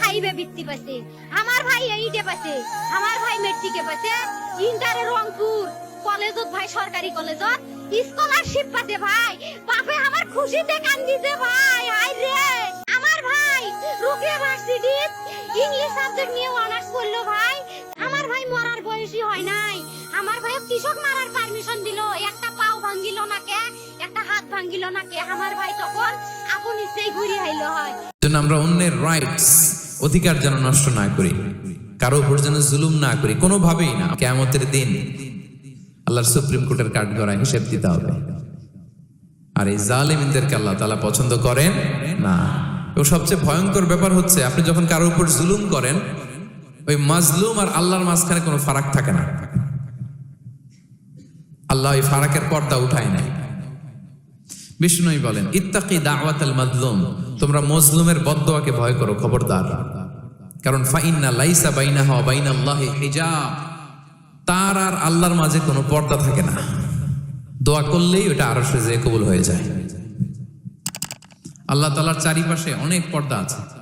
ফাইভে বৃত্তি পাচ্ছে আমার ভাই এইটে পাচ্ছে আমার ভাই মেট্রিকে পাচ্ছে ইন্টারে রংপুর। কলেজত ভাই, সরকারি কলেজত। স্কলারশিপ পাচ্ছে ভাই। বাপে, আমার খুশিতে কান্দিছে ভাই। আই রে! আমার ভাই, রুকিয়া ভার্সিটি ইংলিশ সাবজেক্ট নিয়ে অনার্স করল ভাই। আমার ভাই মরার বয়সই হয় নাই। আমার ভাই কৃষক মারার পারমিশন দিল। একটা পাও ভাঙ্গিল না কে একটা হাত ভাঙ্গিল না কে আমার ভাই তখন আপন ইচ্ছেই ঘুরে আইলো হয়। আমরা অন্যের রাইটস অধিকার যেন নষ্ট না করি, কারও উপর যেন জুলুম না করি, কোনোভাবেই না। কেমতের দিন আল্লাহর সুপ্রিম কোর্টের কাঠ গড়ায় হিসেব দিতে হবে। আর এই জালিমিনদেরকে আল্লাহ তালা পছন্দ করেন না। এবং সবচেয়ে ভয়ঙ্কর ব্যাপার হচ্ছে, আপনি যখন কারোর উপর জুলুম করেন, ওই মাজলুম আর আল্লাহর মাঝখানে কোনো ফারাক থাকে না। আল্লাহ ওই ফারাকের পর্দা উঠায় নাই। বিষ্ণুই বলেন, ইত্তাকি দাওয়াত আল মাজলুম, তোমরা মজলুমের বদদোয়াকে ভয় করো, খবরদার। কারণ ফাইন্না লাইসা বাইনা হওয়া ওয়া বাইনাল্লাহি হিজাব। তার আর আল্লাহর মাঝে কোনো পর্দা থাকে না। দোয়া করলেই ওটা আরও যে কবুল হয়ে যায়। আল্লাহ তালার চারিপাশে অনেক পর্দা আছে।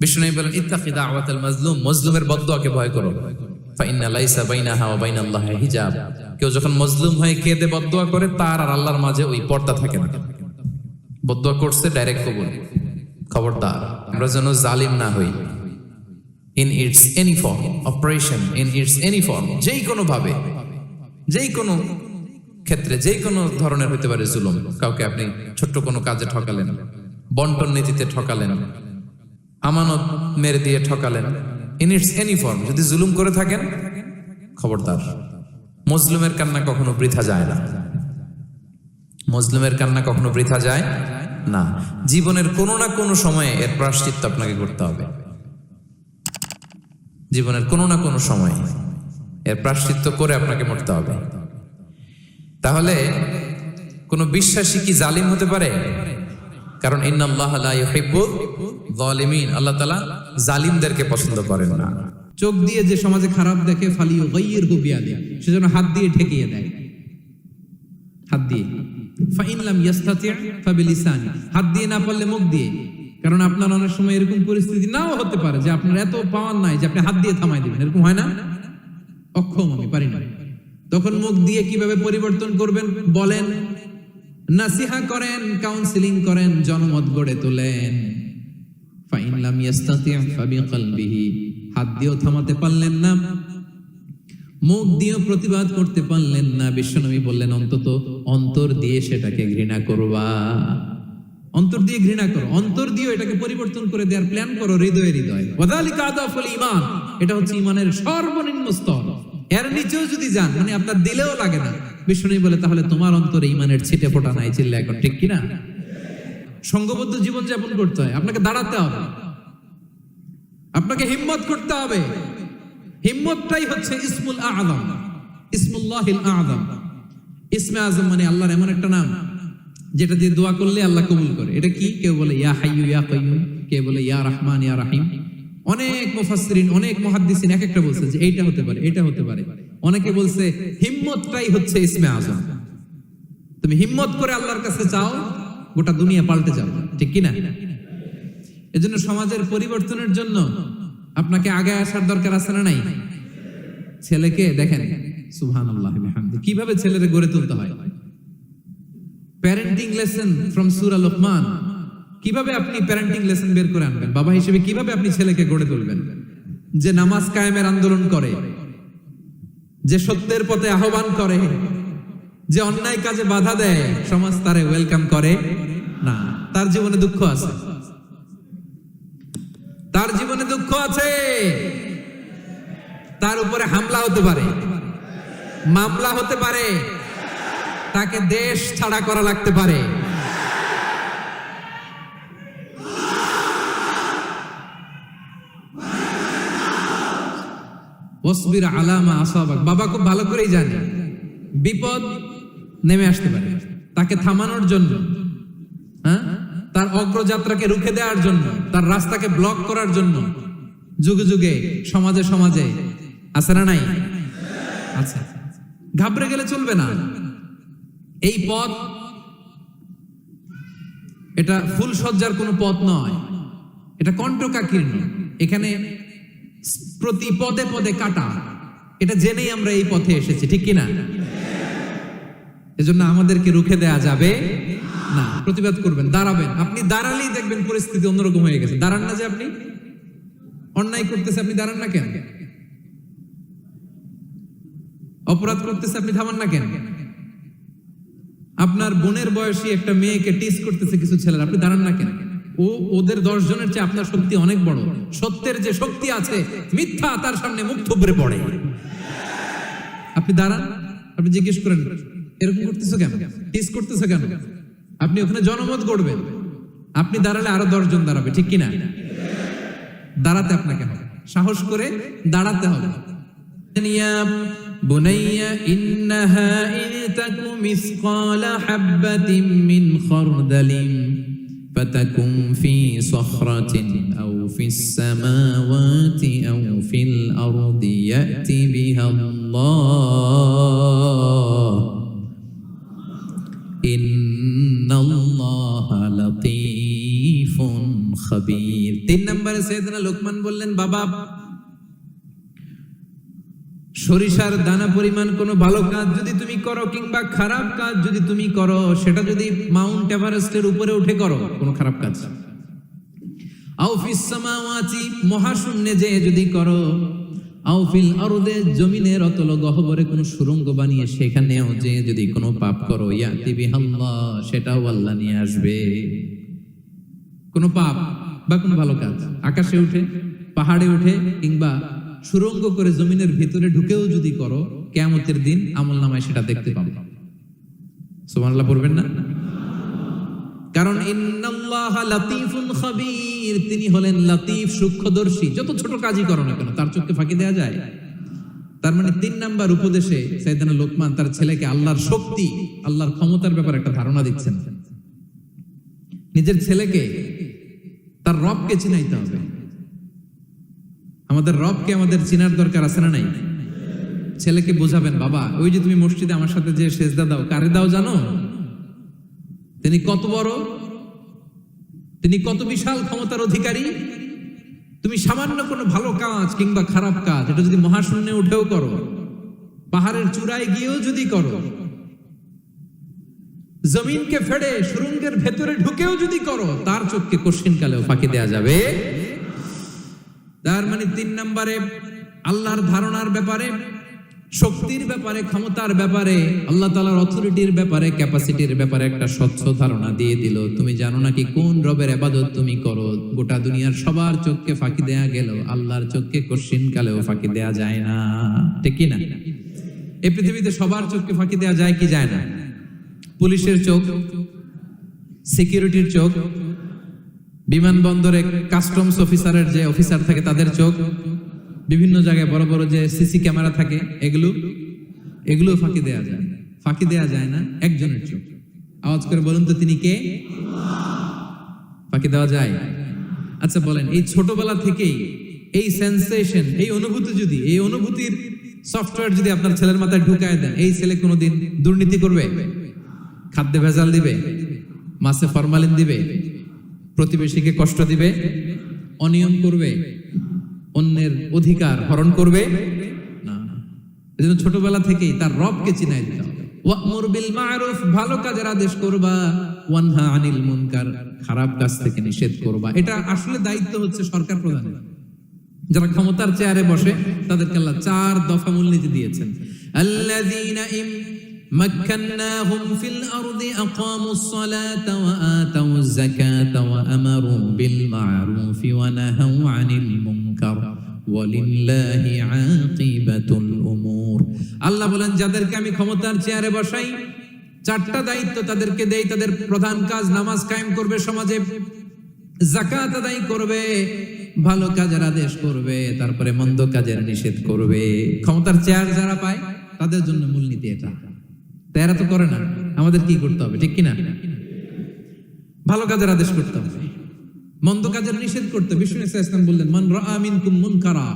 বিষ্ণু বলেন ইত্তাকি দাওয়াতাল মাজলুম, মজলুমের বদদোয়াকে ভয় করো। ফাইন্না লাইসা বাইনাহা ওয়া বাইনাল্লাহি হিজাব। কেউ যখন মজলুম হয়ে কেঁদে বদদোয়া করে, তার আর আল্লাহর মাঝে ওই পর্দা থাকে না। বদদোয়া করছে ডাইরেক্ট কবুল। খবরদার, আমরা যেন জালিম না হই। In its any form operation in its any form যেই কোনো ভাবে যেই কোনো ক্ষেত্রে যেই কোনো ধরনের হতে পারে জুলুম। কাউকে আপনি ছোট্ট কোনো কাজে ঠকালেন, বন্টন নীতিতে ঠকালেন আমানত মেরে দিয়ে ঠকালেন। ইন ইটস এনি ফর্ম যদি জুলুম করে থাকেন, খবরদার। মজলুমের কান্না কখনো বৃথা যায় না। মজলুমের কান্না কখনো বৃথা যায় না। জীবনের কোনো না কোনো সময়ে এর প্রাশ্চিত্য আপনাকে করতে হবে। জীবনের কোনো না কোনো সময়ে এর প্রাশ্চিত্য করে আপনাকে মরতে হবে। তাহলে কোনো বিশ্বাসী কি জালিম হতে পারে? কারণ ইন্নাল্লাহ লা ইউহিব্বুল যালিমিন। আল্লাহ তাআলা জালিমদেরকে পছন্দ করেন না। চোখ দিয়ে যে সমাজে খারাপ দেখে ফালিও গাইয়ের হুবিয়াদে সেজন্য হাত দিয়ে ঠেকিয়ে দেয়। হাত দিয়ে। ফাইনলাম ইয়াস্তাতি ফাবিলিসানি। হাত দিয়ে না পারলে মুখ দিয়ে। কারণ আপনার অনেক সময় এরকম পরিস্থিতি নাও হতে পারে যে আপনার এত পাওয়ার নাই যে আপনি হাত দিয়ে থামাই দিবেন। এরকম হয় না? অক্ষম আমি, পারি না। তখন মুখ দিয়ে কীভাবে পরিবর্তন করবেন বলেন? নাসিহা করেন কাউন্সিলিং করেন, জনমত গড়ে তোলেন। ফাইন লাম ইয়াস্তাতি, ফাবিকলবিহি। হাত দিয়েও থামাতে পারলেন না। মুখ দিয়েও প্রতিবাদ করতে পারলেন না। বিশ্বনবী বললেন, অন্তত অন্তর দিয়ে সেটাকে ঘৃণা করবা। অন্তর দিয়ে ঘৃণা করো। অন্তর দিয়ে এটাকে পরিবর্তন করে দেওয়ার প্ল্যান করো হৃদয়ে হৃদয়। ওয়াদালিকা আদাফুল ঈমান এটা হচ্ছে ইমানের সর্বনিম্ন স্তর। এর নিচেও যদি যান মানে আপনার দিলেও লাগে না। বিষ্ণু বলে, তাহলে তোমার অন্তরে ঈমানের ছিটে ফোটা নাই, চিল্লা এখন, ঠিক কিনা? সঙ্গবদ্ধ জীবন যাপন করতে হয়। আপনাকে দাঁড়াতে হবে। আপনাকে হিম্মত করতে হবে। হিম্মতটাই হচ্ছে ইসমুল আদম ইসমুল্লাহিল আযম। ইসমে আজম মানে আল্লাহর এমন একটা নাম, যেটা দিয়ে দোয়া করলে আল্লাহ কবুল করে। এটা কি? কেউ বলে, ইয়া হাইয়ু ইয়া কাইয়ুম কেউ বলে, ইয়া রহমান, ইয়া রাহিম। অনেক মুফাসসিরিন, অনেক মুহাদ্দিসিন এক একটা বলছে যে এইটা হতে পারে এটা হতে পারে। অনেকে বলছে হিম্মতটাই হচ্ছে ইসমে আজম। তুমি হিম্মত করে আল্লাহর কাছে চাও, গোটা দুনিয়া পাল্টে যাও ঠিক কি না? এজন্য সমাজের পরিবর্তনের জন্য আপনাকে আগে আসার দরকার আছে না নাই? ছেলেকে দেখেন, সুবহানাল্লাহ, বিহামদি, কীভাবে ছেলেরে গড়ে তুলতে হয়? Parenting lesson from Surah Luqman কীভাবে আপনি প্যারেন্টিং লেসন বের করে আনবেন? বাবা হিসেবে কীভাবে আপনি ছেলেকে গড়ে তুলবেন? যে নামাজ কায়েমের আন্দোলন করে, যে সত্যের পথে আহ্বান করে, যে অন্যায় কাজে বাধা দেয়, সমাজ তারে ওয়েলকাম করে? না, তার জীবনে দুঃখ আছে। তার জীবনে দুঃখ আছে। তার উপরে হামলা হতে পারে। মামলা হতে পারে। তাকে দেশ ছাড়া করা লাগতে পারে। ওসবির আলামা আসাবাক। বাবা খুব ভালো করেই জানে। বিপদ নেমে আসতে পারে। তাকে থামানোর জন্য হ্যাঁ? তার অগ্রযাত্রাকে রুখে দেওয়ার জন্য, তার রাস্তাকে ব্লক করার জন্য যুগে যুগে, সমাজে সমাজে আছে না নাই? আচ্ছা ঘাবড়ে গেলে চলবে না। এই পথ, এটা ফুল সজ্জার কোনো পথ নয়। এটা কণ্ঠকাকীর্ণ এখানে প্রতি পদে পদে কাটা। এটা জেনেই আমরা এই পথে এসেছি, ঠিক কিনা? এজন্য আমাদেরকে রুখে দেয়া যাবে না। প্রতিবাদ করবেন, দাঁড়াবেন। আপনি দাঁড়ালেই দেখবেন পরিস্থিতি অন্যরকম হয়ে গেছে। দাঁড়ান না যে আপনি। অন্যায় করতেছে, আপনি দাঁড়ান না কেন? অপরাধ করতেছে, আপনি থামান না কেন? আপনার বোনের বয়সী একটা মেয়েকে টিস করতেছে কিছু ছেলেরা, আপনি দাঁড়ান না কেন? ও ওদের দশ জনের চেয়ে আপনার শক্তি অনেক বড় সত্যের যে শক্তি আছে মিথ্যা তার সামনে মুখ থুবড়ে পড়ে আপনি দাঁড়ান আপনি জিজ্ঞেস করেন এরকম করতেছো কেন টিস করতেছো কেন আপনি ওখানে জনমত করবেন আপনি দাঁড়ালে আরো দশজন দাঁড়াবে ঠিক কিনা দাঁড়াতে আপনাকে হবে সাহস করে দাঁড়াতে হবে يا بني إنها إن تك مثقال حبة من خردل فتكن في صخرة أو في السماوات أو في الأرض يأتي بها الله. إن الله لطيف خبير. تين نمبر سيدنا لقمان بولن بابا সরিষার দানা পরিমাণ কোনো ভালো কাজ যদি তুমি করো কিংবা খারাপ কাজ যদি তুমি করো, সেটা যদি মাউন্ট এভারেস্টের উপরে উঠে করো, কোনো খারাপ কাজ আউফিস সামাওয়াতি মহাশূন্যে যে যদি করো আউফিল আরদে জমিনের অতল গহবরে কোনো সুরঙ্গ বানিয়ে সেখানেও যে যদি কোনো পাপ করো ইয়াতি বিহাল্লাহ সেটাও আল্লাহ নিয়ে আসবে। কোনো পাপ বা কোনো ভালো কাজ, আকাশে উঠে, পাহাড়ে উঠে কিংবা সুরঙ্গ করে জমিনের ভিতরে ঢুকেও যদি করো, কেয়ামতের দিন আমল নামায় সেটা দেখতে পাবে। সুবহানাল্লাহ পড়বেন না? কারণ তিনি হলেন লাতিফ, সূক্ষ্মদর্শী। যত ছোট কাজই করো না কেন, তার চোখে ফাঁকি দেওয়া যায়। তার মানে তিন নাম্বার উপদেশে সাইদানা লোকমান তার ছেলেকে আল্লাহর শক্তি, আল্লাহর ক্ষমতার ব্যাপারে একটা ধারণা দিচ্ছেন। নিজের ছেলেকে তার রবকে চিনাইতে হবে। আমাদের রবকে আমাদের চিনার দরকার আছে না নাই? ছেলেকে বোঝাবেন, বাবা, ওই যে তুমি মসজিদে আমার সাথে যে সেজদা দাও, কারে দাও জানো? তিনি কত বড়? তিনি কত বিশাল ক্ষমতার অধিকারী? তুমি সামান্য কোনো ভালো কাজ কিংবা খারাপ কাজ, এটা যদি মহাশূন্যে উঠেও করো, পাহাড়ের চূড়ায় গিয়েও যদি করো, জমিনকে ফেড়ে সুরঙ্গের ভেতরে ঢুকেও যদি করো, তার চোখকে কশিন কালেও ফাঁকি দেয়া যাবে। তার মানে তিন নম্বরে আল্লাহর ধারণার ব্যাপারে, শক্তির ব্যাপারে, ক্ষমতার ব্যাপারে, আল্লাহ তালার অথরিটির ব্যাপারে ক্যাপাসিটির ব্যাপারে একটা স্বচ্ছ ধারণা দিয়ে দিল। তুমি জানো নাকি কোন রবের আবাদত তুমি করো? গোটা দুনিয়ার সবার চোখকে ফাঁকি দেয়া গেল, আল্লাহর চোখকে কশিন কালেও ফাঁকি দেয়া যায় না। ঠিক না? এই পৃথিবীতে সবার চোখকে ফাঁকি দেয়া যায় কি যায় না? পুলিশের চোখ সিকিউরিটির চোখ বিমানবন্দরে কাস্টমস অফিসারের যে অফিসার থাকে তাদের চোখ, বিভিন্ন জায়গায় বড় বড় যে সিসি ক্যামেরা থাকে, এগুলো এগুলো ফাঁকি দেয়া যায়। ফাঁকি দেয়া যায় না, একজনের চোখ। আওয়াজ করে বলুন তো তিনি কে? ফাঁকি দেওয়া যায়। আচ্ছা বলেন, এই ছোটবেলা থেকেই এই সেন্সেশন এই অনুভূতি যদি, এই অনুভূতির সফটওয়্যার যদি আপনার ছেলের মাথায় ঢুকায় দেন, এই ছেলে কোনোদিন দুর্নীতি করবে? খাদ্যে ভেজাল দিবে? মাছে ফরমালিন দিবে? প্রতিবেশীকে কষ্ট দিবে, অনিয়ম করবে, অন্যের অধিকার হরণ করবে। না ছোটবেলা থেকেই তার রবকে চিনাই দিতে খারাপ কাজ থেকে নিষেধ করবা। এটা আসলে দায়িত্ব হচ্ছে সরকার যারা ক্ষমতার চেয়ারে বসে, তাদেরকে আল্লাহ চার দফা মূলনীতি দিয়েছেন। مكناهم في الأرض أقاموا الصلاة وآتوا الزكاة وأمروا بالمعروف ونهوا عن المنكر ولله عاقبة الأمور আল্লাহ বলেন যাদেরকে আমি ক্ষমতার চেয়ারে বসাই চারটা দায়িত্ব তাদেরকে দেই তাদের প্রধান কাজ নামাজ কায়েম করবে সমাজে জাকাত আদায় করবে ভালো কাজের আদেশ করবে তারপরে মন্দ কাজের নিষেধ করবে ক্ষমতার চেয়ার যারা পায় তাদের জন্য মূলনীতি এটা তো এরা তো করে না। আমাদের কি করতে হবে, ঠিক কিনা? ভালো কাজের আদেশ করতে হবে। মন্দ কাজের নিষেধ করতে বিষ্ণু ইসলাম বললেন, মন রা মিনকুম মুনকারা।